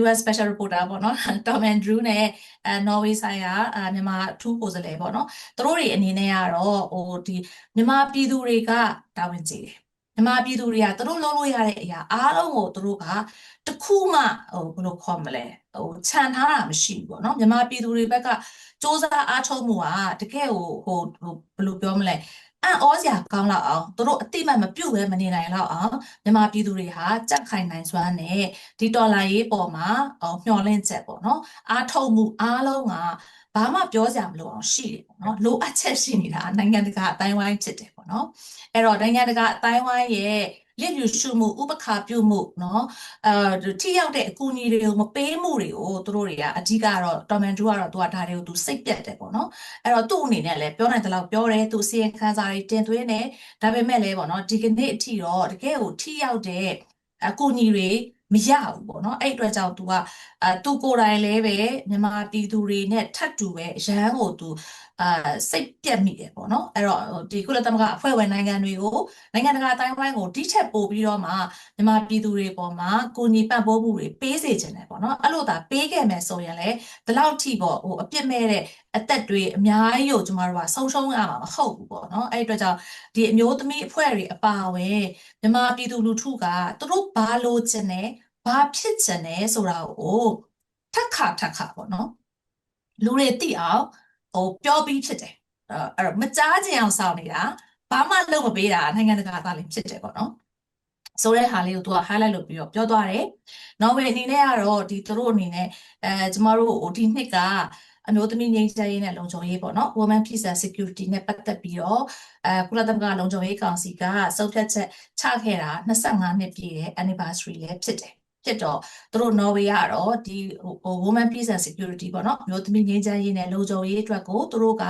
US Special Reporter ပေါ့နော် Tom Andrew နဲ့အဲ Norway ဆိုင်ရာအဲမြန်မာအထူးကိုယ်စားလှယ်ပေါ့နော်သူတို့တွေအနေနဲ့ကတော့ဟိုဒီမြန်မာပြည်သူတွေကတာဝန်ကြီးတယ် မြန်မာပြည်သူတွေကသူတို့လုပ်လို့ရတဲ့အရာအားလုံးကိုသူတို့ကတခုမှဟိုဘယ်လိုခေါ်မလဲဟိုခြံထားတာမရှိဘူးပေါ့နော်မြန်မာပြည်သူတွေဘက်ကစ조사အားထုတ်မှုကတကယ်ဟိုဟိုဘယ်လိုပြောမလဲအံ့ဩစရာကောင်းလောက်အောင်သူတို့အတိမတ်မပြုတ်ပဲမနေနိုင်လောက်အောင်မြန်မာပြည်သူတွေဟာကြက်ခိုင်နိုင်စွမ်းနဲ့ဒီတော်လာရေးပေါ်မှာဟောမျှော်လင့်ချက်ပေါ့နော်အားထုတ်မှုအားလုံးက ဘာမှပြောစရာမလိုအောင်ရှိတယ်ပေါ့နော်လိုအပ်ချက်ရှိနေတာနိုင်ငံတကာအတိုင်းဝိုင်းဖြစ်တယ်ပေါ့နော်အဲ့တော့နိုင်ငံတကာအတိုင်းဝိုင်းရဲ့လစ်ပြူရှုမှုဥပခါပြုမှုเนาะအဲထိရောက်တဲ့အကူအညီတွေကိုမပေးမှုတွေကိုသူတို့တွေကအဓိကတော့တော်မန်ဒူကတော့သူကဒါတွေကိုသူစိတ်ပြတ်တယ်ပေါ့နော်အဲ့တော့သူ့အနေနဲ့လည်းပြောနိုင်တဲ့လောက်ပြောတယ်သူစီရင်ခန်းစာတွေတင်သွင်းတယ်ဒါပေမဲ့လည်းပေါ့နော်ဒီကနေ့အထိတော့တကယ်ကိုထိရောက်တဲ့အကူအညီတွေ မရဘူးပေါ့နော်အဲ့အတွက်ကြောင့် तू ကအဲ तू ကိုယ်တိုင်လည်းပဲမြန်မာပြည်သူတွေနဲ့ထပ်တူပဲရဟန်းကို तू အအာစိတ်ပြက်မိတယ်ပေါ့နော်အဲ့တော့ဟိုဒီကုလသမဂ္ဂအဖွဲ့ဝင်နိုင်ငံတွေကိုနိုင်ငံတကာအတိုင်းအဝိုင်းကိုဒီထက်ပိုပြီးတော့မှမြန်မာပြည်သူတွေပေါ်မှာကိုညီပံ့ပိုးမှုတွေပေးစေချင်တယ်ပေါ့နော်အဲ့လိုသာပေးခဲ့မယ်ဆိုရင်လည်းဒီလောက်ထိပေါ့ဟိုအပြစ်မဲ့တဲ့အသက်တွေအများကြီးကိုကျမတို့ကဆုံးရှုံးရမှာမဟုတ်ဘူးပေါ့နော်အဲ့ဒီအတွက်ကြောင့်ဒီအမျိုးသမီးအဖွဲ့တွေအပါအဝင်မြန်မာပြည်သူလူထုကသူတို့ဘာလိုချင်တယ်ဘာဖြစ်ချင်တယ်ဆိုတာကိုထက်ခါထက်ခါပေါ့နော်လူတွေသိအောင် ဟိုပြောပြီးဖြစ်တယ်အဲ့အဲ့တော့မကြားချင်အောင်စောင့်နေတာဘာမှလုပ်မပေးတာနိုင်ငံတကာသားလည်းဖြစ်တယ်ပေါ့နော်ဆိုတဲ့ဟာလေးကိုသူက highlight လုပ်ပြီးတော့ပြောသွားတယ်။နော်ဝေအနေနဲ့ကတော့ဒီသူတို့အနေနဲ့အဲကျမတို့ဟိုဒီနှစ်ကအမျိုးသမီးငြိမ်းချမ်းရေးနဲ့လုံခြုံရေးပေါ့နော် Women Peace and Security နဲ့ပတ်သက်ပြီးတော့အဲကုလသမဂ္ဂလုံခြုံရေးကောင်စီကစုပ်ဖြတ်ချက်ချခဲ့တာ25နှစ်ပြည့်တဲ့ anniversary လည်းဖြစ်တယ်။ ဖြစ်တော့သူတို့နော်ဝေကတော့ဒီဟို Women Peace and Security ပေါ့နော်အမျိုးသမီးငြိမ်းချမ်းရေးနဲ့လုံခြုံရေးအတွက်ကိုသူတို့က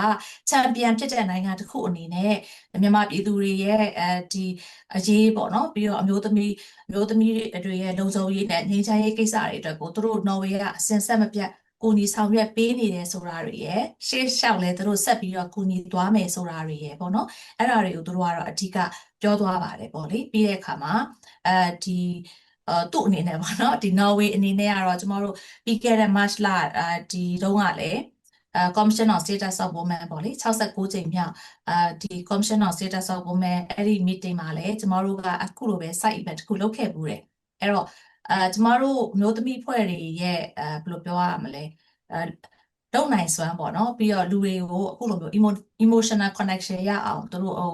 ချန်ပီယံဖြစ်တဲ့နိုင်ငံတစ်ခုအနေနဲ့မြန်မာပြည်သူတွေရဲ့အဲဒီအရေးပေါ့နော်ပြီးတော့အမျိုးသမီးအမျိုးသမီးတွေရဲ့လုံခြုံရေးနဲ့ငြိမ်းချမ်းရေးကိစ္စတွေအတွက်ကိုသူတို့နော်ဝေကအစင်ဆက်မပြတ်ကိုညီဆောင်ရွက်ပေးနေတယ်ဆိုတာတွေရယ်ရှေ့လျှောက်လဲသူတို့ဆက်ပြီးတော့ကိုညီသွားမယ်ဆိုတာတွေရယ်ပေါ့နော်အဲ့ဒါတွေကိုသူတို့ကတော့အဓိကပြောသွားပါတယ်ပေါ့လေပြီးတဲ့အခါမှာအဲဒီ အဲသူ့အနေနဲ့ပေါ့နော်ဒီ Norway အနေနဲ့ကတော့ကျမတို့ပြီးခဲ့တဲ့ March လအဲဒီတုန်းကလည်းအဲ Commission on Status of Women ပေါ့လေ69ကြိမ်မြောက်အဲဒီ Commission on Status of Women အဲ့ဒီ meeting မှာလည်းကျမတို့ကအခုလိုပဲ site event တစ်ခုလုပ်ခဲ့ဘူးတယ်အဲ့တော့အဲကျမတို့မျိုးသမီးဖွဲ့တွေရဲ့အဲဘယ်လိုပြောရမလဲအဲလုံနိုင်စွမ်းပေါ့နော်ပြီးတော့လူတွေကိုအခုလိုမျိုး emo- emotional connection ရအောင်သူတို့ဟို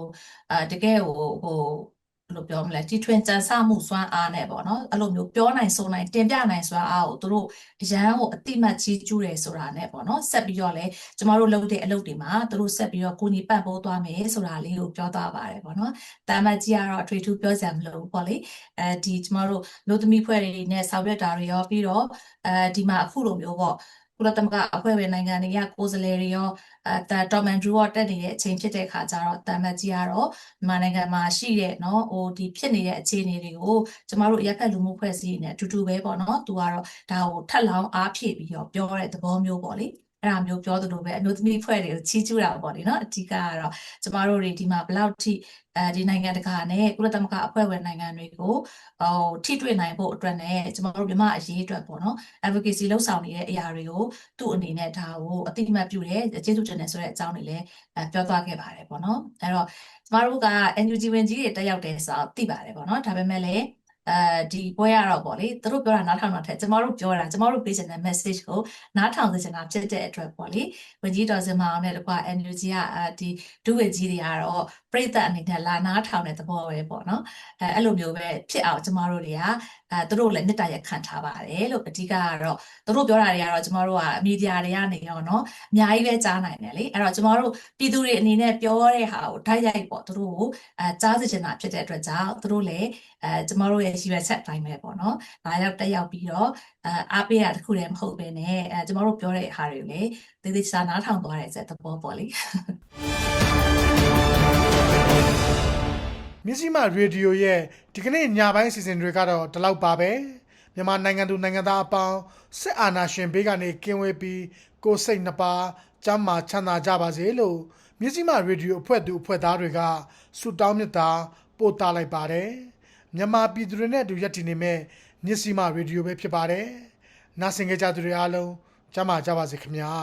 အဲတကယ်ဟိုဟိုဘယ် လိုပြောမလဲတီထွင်ကြံစမှုစွမ်းအားနဲ့ပေါ့နော်အဲ့လိုမျိုးပြောနိုင်ဆိုနိုင်တင်ပြနိုင်စွမ်းအားကိုသူတို့အရန်ကိုအတိမတ်ကြီးကျူးတယ်ဆိုတာနဲ့ပေါ့နော်ဆက်ပြီးတော့လဲကျမတို့လုပ်တဲ့အလုပ်တွေမှာသူတို့ဆက်ပြီးတော့ကိုညီပံ့ပိုးသွားမယ်ဆိုတာလေးကိုပြောသွားပါတယ်ပေါ့နော်တာမတ်ကြီးကတော့အထွေထူးပြောစရာမလိုဘူးပေါ့လေအဲဒီကျမတို့မျိုးသမီးဖွဲ့တွေနဲ့ဆောင်ရွက်တာတွေရောပြီးတော့အဲဒီမှာအခုလိုမျိုးပေါ့ကုလသမဂ္ဂအဖွဲ့ဝင်နိုင်ငံတွေကကိုယ်စားလှယ်တွေရော အဲတာတော်မန်ဒရူရောတက်နေတဲ့အချိန်ဖြစ်တဲ့ခါကျတော့တာမတ်ကြီးကတော့မြန်မာနိုင်ငံမှာရှိတဲ့เนาะဟိုဒီဖြစ်နေတဲ့အခြေအနေတွေကိုကျမတို့ရက်ဖက်လူမှုဖွဲ့စည်းနေတဲ့အတူတူပဲပေါ့နော်သူကတော့ဒါကိုထပ်လောင်းအားဖြည့်ပြီးတော့ပြောတဲ့သဘောမျိုးပေါ့လေ အဲ့ဒါမျိုးပြောသလိုပဲအမျိုးသမီးဖွဲ့တွေကိုချီးကျူးတာပေါ့လေနော်အဓိကကတော့ကျမတို့တွေဒီမှာဘယ်လောက်ထိအဲဒီနိုင်ငံတကာနဲ့ကုလသမဂ္ဂအဖွဲ့ဝင်နိုင်ငံတွေကိုဟိုထိတွေ့နိုင်ဖို့အတွက်နဲ့ကျမတို့မြန်မာအရေးအတွက်ပေါ့နော် advocacy လှုပ်ဆောင်နေတဲ့အရာတွေကိုသူ့အနေနဲ့ဒါကိုအတိအမှတ်ပြုတယ်ကျေးဇူးတင်တယ်ဆိုတဲ့အကြောင်းတွေလည်းအဲပြောသွားခဲ့ပါတယ်ပေါ့နော်အဲ့တော့ကျမတို့က NUG ဝင်ကြီးတွေတက်ရောက်တယ်ဆိုတော့သိပါတယ်ပေါ့နော်ဒါပေမဲ့လည်း အဲဒီပွဲရတော့ပေါ့လေသူတို့ပြောတာနားထောင်တာထက်ကျမတို့ပြောတာကျမတို့ပေးချင်တဲ့ message ကိုနားထောင်စေချင်တာဖြစ်တဲ့အတွက်ပေါ့လေဝင်ကြီးတော်စင်မအောင်နဲ့တကွာ NUG ကအဲဒီဒုဝင်ကြီးတွေကတော့ပြိသက်အနေနဲ့လာနားထောင်တဲ့သဘောပဲပေါ့နော်အဲအဲ့လိုမျိုးပဲဖြစ်အောင်ကျမတို့တွေကအဲသူတို့လည်းမေတ္တာရက်ခံထားပါတယ်လို့အဓိကကတော့သူတို့ပြောတာတွေကတော့ကျမတို့ကမီဒီယာတွေကနေရောเนาะအများကြီးပဲကြားနိုင်တယ်လေအဲ့တော့ကျမတို့ပြည်သူတွေအနေနဲ့ပြောတဲ့ဟာကိုဓာတ်ရိုက်ပေါ့သူတို့ကိုအဲကြားစေချင်တာဖြစ်တဲ့အတွက်ကြောင့်သူတို့လည်းအဲကျမတို့ရဲ့ရည်ရွယ်ချက်အတိုင်းပဲပေါ့နော်။ဒါရောက်တက်ရောက်ပြီးတော့အဲအားပေးတာတစ်ခုတည်းမဟုတ်ဘဲနဲ့အဲကျမတို့ပြောတဲ့အားတွေကိုလည်းသေသေးချာချာနားထောင်သွားတဲ့သဘောပေါ့လေ။ မြစည်းမရေဒီယိုရဲ့ဒီကနေ့ညပိုင်းအစီအစဉ်တွေကတော့ဒီလောက်ပါပဲမြန်မာနိုင်ငံသူနိုင်ငံသားအပေါင်းစစ်အာဏာရှင်ဘေးကနေကင်းဝေးပြီးကိုယ်စိတ်နှပါကျမ်းမာချမ်းသာကြပါစေလို့မြစည်းမရေဒီယိုအဖွဲ့သူအဖွဲ့သားတွေကဆုတောင်းမေတ္တာပို့သလိုက်ပါတယ်မြန်မာပြည်သူတွေနဲ့အတူရပ်တည်နေမဲ့မြစည်းမရေဒီယိုပဲဖြစ်ပါတယ်နားဆင်ကြကြသူတွေအားလုံးကျမ်းမာကြပါစေခင်ဗျာ